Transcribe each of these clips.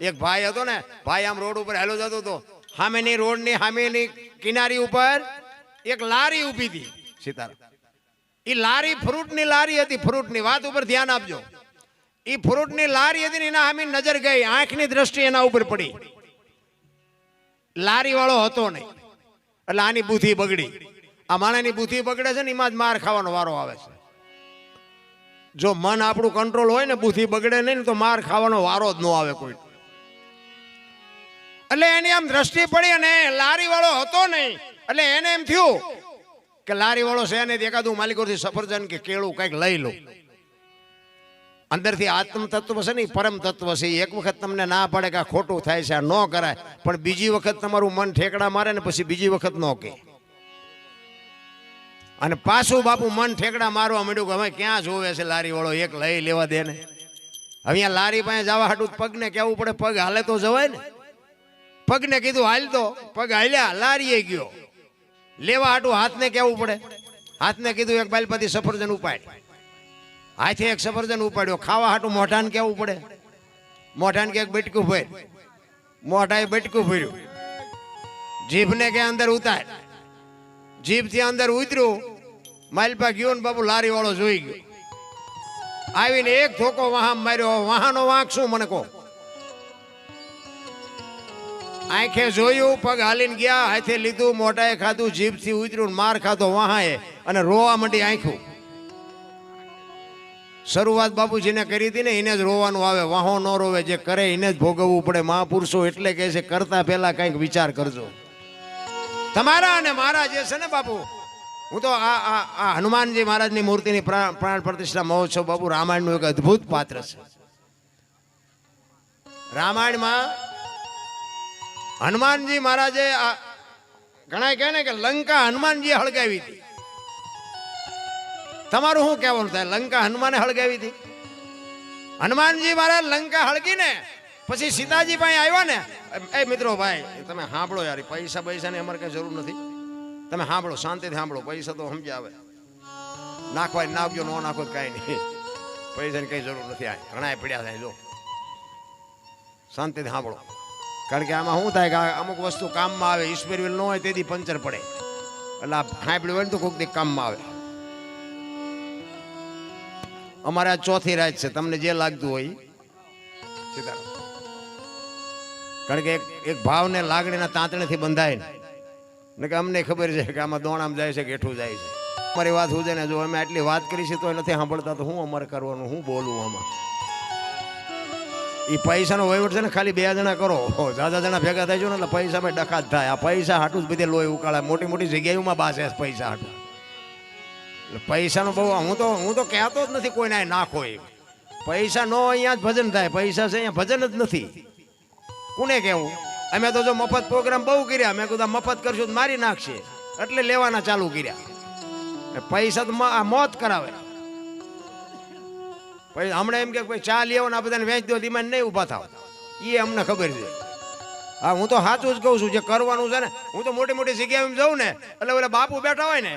એક ભાઈ હતો ને, ભાઈ આમ રોડ ઉપર હેલો જતો હતો. સામેની રોડની સામેની કિનારી ઉપર એક લારી ઊભી હતી, સીતારામ. એ લારી ફ્રૂટની લારી હતી, ફ્રૂટની વાત ઉપર ધ્યાન આપજો. એ ફ્રૂટની લારી હતી ને એના સામે નજર ગઈ, આંખની દ્રષ્ટિ એના ઉપર પડી. લારી વાળો હતો નહીં. એટલે આની બુદ્ધિ બગડી. આ માણાની બુદ્ધિ બગડે છે ને, એમાં જ માર ખાવાનો વારો આવે છે. જો મન આપણું કંટ્રોલ હોય ને, બુદ્ધિ બગડે નહીં તો માર ખાવાનો વારો જ ન આવે કોઈ. એટલે એની આમ દ્રષ્ટિ પડી અને લારી વાળો હતો નહીં. એટલે એને એમ થયું કે લારી વાળો છે ને એકાદું માલિકોથી સફરજન કે કેળું કંઈક લઈ લો અંદરથી આત્મ તત્વ છે ને પરમ તત્વ છે. એક વખત તમને ના પડે કે ખોટું થાય છે, આ ન કરાય. પણ બીજી વખત તમારું મન ઠેકડા મારે ને પછી બીજી વખત ન કે. અને પાછું બાપુ મન ઠેકડા મારવા માંડ્યું કે હવે ક્યાં જોવે છે લારી વાળો એક લઈ લેવા દે ને. હવે લારી પાસે જવા હાટું પગને કહેવું પડે, પગ હાલે તો જવાય ને. પગને કીધું, હાલ તો. પગ હાલ્યા, લારીએ ગયો. લેવા આટું હાથને કહેવું પડે. હાથને કીધું, એક બાલપતિ સફરજન ઉપાડ હાથે એક સફરજન ઉપાડ્યો. ખાવા હાટું મોઢાને કહેવું પડે. મોઢાને કે એક બટકું ભર મોઢાએ બટકું ભર્યું. જીભને કે અંદર ઉતાર જીભથી અંદર ઉતર્યું. માલપા ગયો ને બાપુ લારી વાળો જોઈ ગયો. આવીને એક ધોકો વાહન માર્યો. વાહનો વાંક શું મને કહો. આંખે જોયું, પગ હાલીને ગયા, હાથે લીધું, મોઢાએ ખાધું, જીભથી ઉતર્યું માર ખાધો, વહાએ અને રોવા માંડી આંખું શરૂઆત બાપુજીને કરી હતી ને, એને જ રોવાનું આવે, વાહો ન રોવે, જે કરે એને જ ભોગવવું પડે. મહાપુરુષો એટલે કહે છે, કરતા પહેલા કંઈક વિચાર કરજો. તમારા અને મારા જે છે ને બાપુ, હું તો આ આ હનુમાનજી મહારાજની મૂર્તિની પ્રા- પ્રાણ પ્રતિષ્ઠા મહોત્સવ બાપુ રામાયણનું એક અદ્ભુત પાત્ર છે. રામાયણમાં હનુમાનજી મહારાજે ઘણા કહે ને કે લંકા હનુમાનજી હળગાવી હતી. તમારું શું કહેવાનું થાય? લંકા હનુમાને હળગાવી હતી? હનુમાનજી મહારાજ લંકા હળગીને પછી સીતાજી પાસે આવ્યા ને, એ મિત્રો ભાઈ તમે સાંભળો યાર પૈસા પૈસા પૈસાની અમારે કઈ જરૂર નથી. તમે સાંભળો, શાંતિથી સાંભળો, પૈસા તો સમજ્યા આવે. નાખવા હોય નાખજો, ન નાખો કાંઈ નહીં. પૈસાની કઈ જરૂર નથી આ. ઘણા પડ્યા થાય, જો. શાંતિથી સાંભળો. કારણ કે આમાં શું થાય કે અમુક વસ્તુ કામમાં આવે, ઈશ્વર વેલ ન હોય તેથી પંચર પડે. એટલે સાંભળ્યું હોય ને તો કોઈક દી કામમાં આવે. અમારે આ ચોથી રાત છે, તમને જે લાગતું હોય ઈ. કારણ કે એક ભાવને લાગણીના તાંતણેથી બંધાય ને. ને કે અમને ખબર છે કે આમાં દોણામ જાય છે કે હેઠું જાય છે. અમારી વાત હું ને, જો અમે આટલી વાત કરી છે તો નથી સાંભળતા, તો હું અમારે કરવાનું, હું બોલું આમાં? એ પૈસાનો વહીવટ છે ને ખાલી બે જણા કરો. દાદા જણા ભેગા થાય છે ને એટલે પૈસામાં ડખા જ થાય. આ પૈસા હાટું જ બધે લોહી ઉકાળે મોટી મોટી જગ્યાઓમાં બાસે પૈસા હાટું. એટલે પૈસાનો બહુ, હું તો હું તો કહેતો જ નથી કોઈને નાખો એ પૈસા નો અહીંયા જ ભજન થાય. પૈસા છે અહીંયા ભજન જ નથી. કોને કહેવું? અમે તો જો મફત પ્રોગ્રામ બહુ કર્યા. મેં કીધું મફત કરશું મારી નાખશે. એટલે લેવાના ચાલુ કર્યા. પૈસા તો આ મોત કરાવે. પછી હમણાં એમ કે ભાઈ ચા લેવો ને આ બધાને વેચ દો ધીમાં નહીં ઊભા થાવ. એ અમને ખબર છે. હા, હું તો સાચું જ કહું છું, જે કરવાનું છે ને, હું તો મોટી મોટી જગ્યાએ જાઉં ને, એટલે ઓલા બાપુ બેઠા હોય ને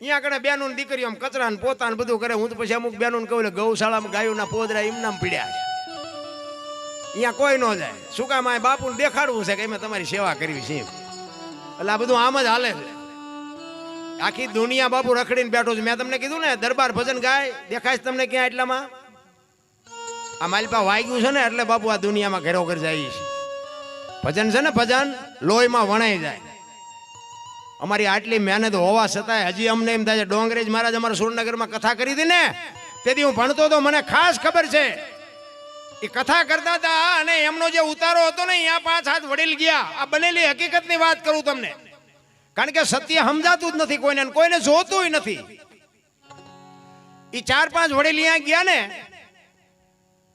અહીંયા આગળ બેનું દીકરીઓ આમ કચરા ને પોતા બધું કરે, હું તો પછી અમુક બેનું કહું, એટલે ગૌશાળામાં ગાયોના પોદરા એમના પીડ્યા છે. અહીંયા કોઈ ન જાય. શું કામ આ બાપુને દેખાડવું છે કે અમે તમારી સેવા કરવી છે એટલે આ બધું આમ જ હાલે છે. આખી દુનિયા બાપુ રખડીને બેઠો છે. મેં તમને કીધું ને, દરબાર ભજન ગાય, દેખાય તમને ક્યાં એટલામાં? આ માલપા વાગ્યું છે ને એટલે બાપુ આ દુનિયામાં ઘેરો ઘર જાય છે ભજન છે ને ભજન, લોહીમાં વણાઈ જાય. અમારી આટલી મહેનત હોવા છતાંય હજી અમને એમ થાય છે, ડોંગરેજ મહારાજ અમારા સુરનગરમાં કથા કરી હતી ને, તેથી હું ભણતો તો મને ખાસ ખબર છે. એ કથા કરતા હતા અને એમનો જે ઉતારો હતો ને, અહીંયા પાંચ હાથ વડીલ ગયા. આ બનેલી હકીકતની વાત કરું તમને. કારણ કે સત્ય સમજાતું જ નથી કોઈને કોઈને જોતું નથી. એ ચાર પાંચ વડીલ અહીંયા ગયા ને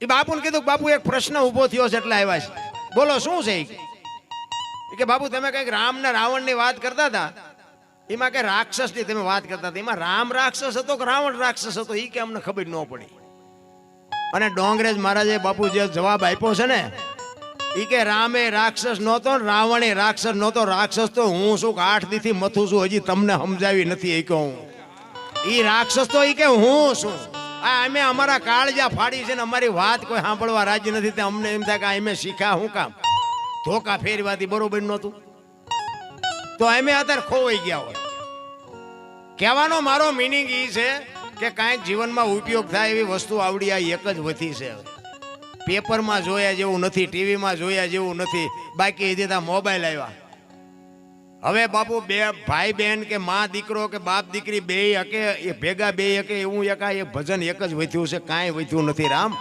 એ બાપુને કીધું બાપુ, એક પ્રશ્ન ઊભો થયો છે એટલે આવ્યા છે. બોલો, શું છે કે બાપુ, તમે કંઈક રામ ને રાવણની વાત કરતા હતા? એમાં કે રાક્ષસની તમે વાત કરતા હતા? એમાં રામ રાક્ષસ હતો કે રાવણ રાક્ષસ હતો? એ કે અમને ખબર ન પડી. અને ડોંગરેજ મહારાજે બાપુ જે જવાબ આપ્યો છે ને એ કે રામે રાક્ષસ નહોતો રાવણે રાક્ષસ નહોતો. રાક્ષસ તો હું શું આઠ દીથી મથું છું, હજી તમને સમજાવી નથી એ કે હું. એ રાક્ષસ તો એ કે હું છું. આ અમે અમારા કાળજા ફાડી છે ને અમારી વાત કોઈ સાંભળવા રાજી નથી. તે અમને એમ થાય કે અમે શીખ્યા શું કામ? ધોકા ફેરવાથી બરોબર નહોતું. તો અમે અત્યારે ખોવાઈ ગયા હોય. કહેવાનો મારો મિનિંગ એ છે કે કાંઈક જીવનમાં ઉપયોગ થાય એવી વસ્તુ આવડી આ એક જ વધી છે. પેપરમાં જોયા જેવું નથી, ટીવીમાં જોયા જેવું નથી. બાકી એ દીધા મોબાઈલ આવ્યા. હવે બાપુ, બે ભાઈ બહેન કે મા દીકરો કે બાપ દીકરી બે હકે એ ભેગા બે હકે એવું એકા, એ ભજન એક જ વધ્યું છે, કાંઈ વધ્યું નથી, રામ.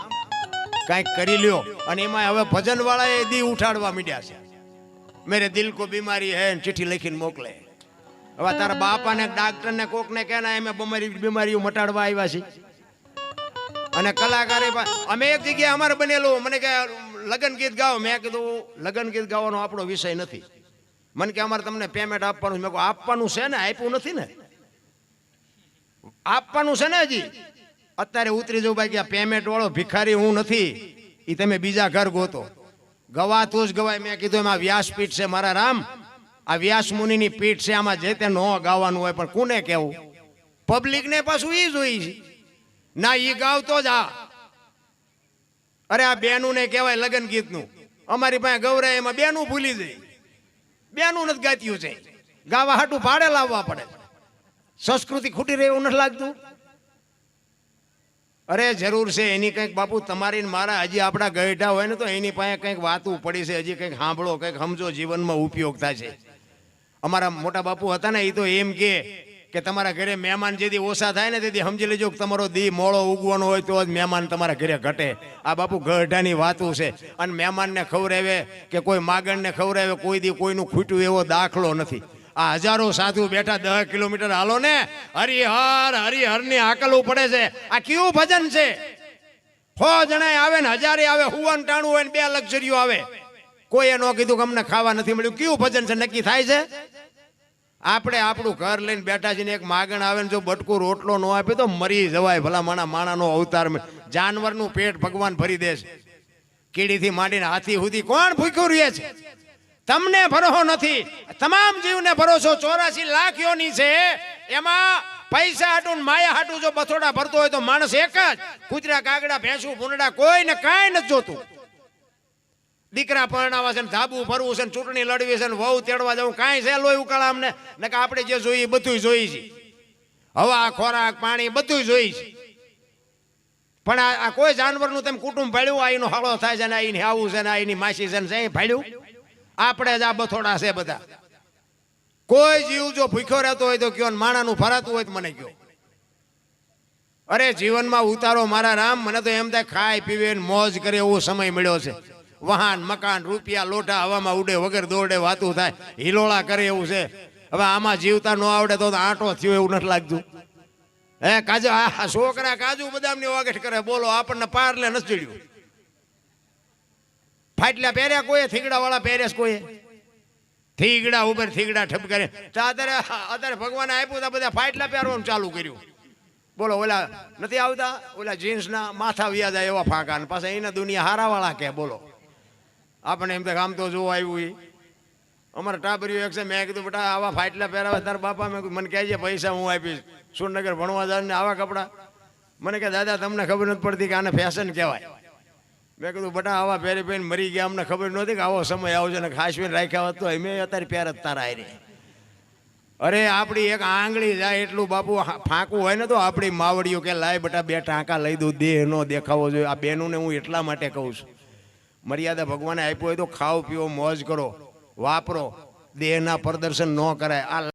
કાંઈક કરી લ્યો. અને એમાં હવે ભજન વાળા એ દી ઉઠાડવા માંડ્યા છે. મેરે દિલ કો બીમારી હે, ચિઠ્ઠી લખીને મોકલે. હવે તારા બાપા ને ડાક્ટર ને કોક ને કે એમ બમારી, બીમારીઓ મટાડવા આવ્યા છે. અને કલાકારે અમે એક જગ્યાએ અમારે બનેલું, મને કે, લગ્ન ગીત ગાઓ. મેં કીધું, લગ્ન ગીત ગાવાનો આપણો વિષય નથી. મને કે અમારે તમને પેમેન્ટ આપવાનું. મેં કહ્યું આપવાનું છે ને? આપ્યું નથી ને? આપવાનું છે ને હજી? અત્યારે ઉતરી જવું ભાઈ આ પેમેન્ટ વાળો ભિખારી હું નથી. એ તમે બીજા ઘર ગોતો. ગવાતું જ ગવાય. મેં કીધું, એમાં વ્યાસપીઠ છે મારા રામ. આ વ્યાસ મુનિની પીઠ છે, આમાં જે તે ન ગાવાનું હોય, પણ કોને કેવું પબ્લિક ને પાછું એ જોઈ છે. ના એ ગાવતો જ આ. અરે, આ બેનું ને કહેવાય લગ્ન ગીતનું. અમારી પાસે ગૌરાય, એમાં બેનું ભૂલી જાય. બેનું નથી ગાત્યું છે. ગાવા હાટું ભાડે લાવવા પડે. સંસ્કૃતિ ખૂટી રહે એવું નથી લાગતું? અરે, જરૂર છે, એની કંઈક બાપુ, તમારી મારા હજી આપણા ગયઢા હોય ને તો એની પાસે કંઈક વાતું પડી છે, હજી કંઈક સાંભળો, કંઈક સમજો, જીવનમાં ઉપયોગ થાય છે. અમારા મોટા બાપુ હતા ને એ તો એમ કે કે તમારા ઘરે મહેમાન જેથી ઓછા થાય ને તેથી સમજી લેજો કે તમારો દી મોળો ઉગવાનો હોય તો જ મહેમાન તમારા ઘરે ઘટે. આ બાપુ ગઢાની વાતું છે. અને મહેમાનને ખવડાવે કે કોઈ માગણને ખવડાવે કોઈ દી કોઈનું ખૂટ્યું એવો દાખલો નથી. આ હજારો સાધુ બેઠા દસ કિલોમીટર હાલો ને, હરિહર, હરિહરની આકલવું પડે છે. આ કેવું ભજન છે? સો જણાય આવે ને, હજારે આવે, હુવન ટાણું હોય ને બે લક્ઝરીઓ આવે. કોઈએ ન કીધું કે અમને ખાવા નથી મળ્યું. કેવું ભજન છે? નક્કી થાય છે? આપણે આપણું ઘર લઈને બેઠા છીએ એક માગણ આવે ને જો બટકું રોટલો ન આપે તો મરી જવાય, ભલા માણા માણાનો અવતાર જાનવરનું પેટ ભગવાન ભરી દે છે. કીડીથી માંડીને હાથી સુધી કોણ ભૂખ્યું રહે છે? તમને ભરોસો નથી. તમામ જીવને ભરોસો ચોરાસી લાખ યોની છે. એમાં પૈસા હાટું માયા હાટું જો બથોડા ભરતો હોય તો માણસ એક જ. કૂતરા કાગડા, ભેંસું ભૂંડા કોઈને કાંઈ નથી જોતું. દીકરા પરણાવા છે ને ધાબુ ફરવું છે ને ચૂંટણી લડવી છે ને વહુ તેડવા જવું, કાંઈ છે લોહી ઉકાળા અમને? ને કે આપણે જે જોઈએ બધું જોઈ છે. હવા, ખોરાક, પાણી બધું જોઈ છે. પણ આ કોઈ જાનવરનું તેમ કુટુંબ ભાડ્યું આ એનો હળો થાય છે ને આ આવું છે ને આ માસી છે ને ભાડ્યું આપણે જ આ બથોડા છે બધા. કોઈ જીવ જો ભૂખ્યો રહેતો હોય તો કયો માણાનું ફરાતું હોય તો મને કયો. અરે જીવનમાં ઉતારો મારા રામ, મને તો એમ થાય ખાય, પીવે મોજ કરે એવો સમય મળ્યો છે. વાહન મકાન, રૂપિયા લોટા હવામાં ઉડે, વગર દોડે, વાતું થાય. હિલોળા કરે એવું છે. હવે આમાં જીવતા ન આવડે તો આંટો થયો એવું નથી લાગતું. હે, કાજુ, આ છોકરા કાજુ બદામની વાગઠ કરે. બોલો, આપણને પારલે નથી ચડ્યું. ફાટલા પહેર્યા કોઈ થીગડા વાળા પહેરે કોઈ થીગડા ઉપર થીગડા ઠપકારે. અત્યારે અત્યારે ભગવાને આપ્યું તા બધા ફાટલા પહેરવાનું ચાલુ કર્યું. બોલો, ઓલા નથી આવતા? ઓલા જીન્સના માથા વ્યાજા એવા ફાંકા પાછા એના દુનિયા હારાવાળા કે, બોલો. આપણે એમ તો આમ તો જોવા આવ્યું એ. અમારા ટાબરીઓ એક છે, મેં કીધું, બેટા, આવા ફાટલા પહેરાવે, તારા બાપા મેં મને કહેજે, પૈસા હું આપીશ. સુરનગર ભણવા જાય ને આવા કપડાં. મને કે, દાદા, તમને ખબર નથી પડતી કે આને ફેશન કહેવાય. મેં કીધું, બટા, આવા પહેરી પહેરીને મરી ગયા, અમને ખબર નહોતી કે આવો સમય આવશે ને ખાસવીને રાખ્યા હોત તો અમે અત્યારે પહેર તારા આવી અરે, આપણી એક આંગળી જાય એટલું બાપુ ફાંકું હોય ને તો આપણી માવડીઓ કે, લાય બટા, બે ટાંકા લઈ દઉં, દેહ નો દેખાવો જોઈએ. આ બેનુંને હું એટલા માટે કહું છું. મર્યાદા ભગવાને આપ્યું હોય તો ખાઓ, પીઓ, મોજ કરો, વાપરો, દેહના પ્રદર્શન ન કરાય. આ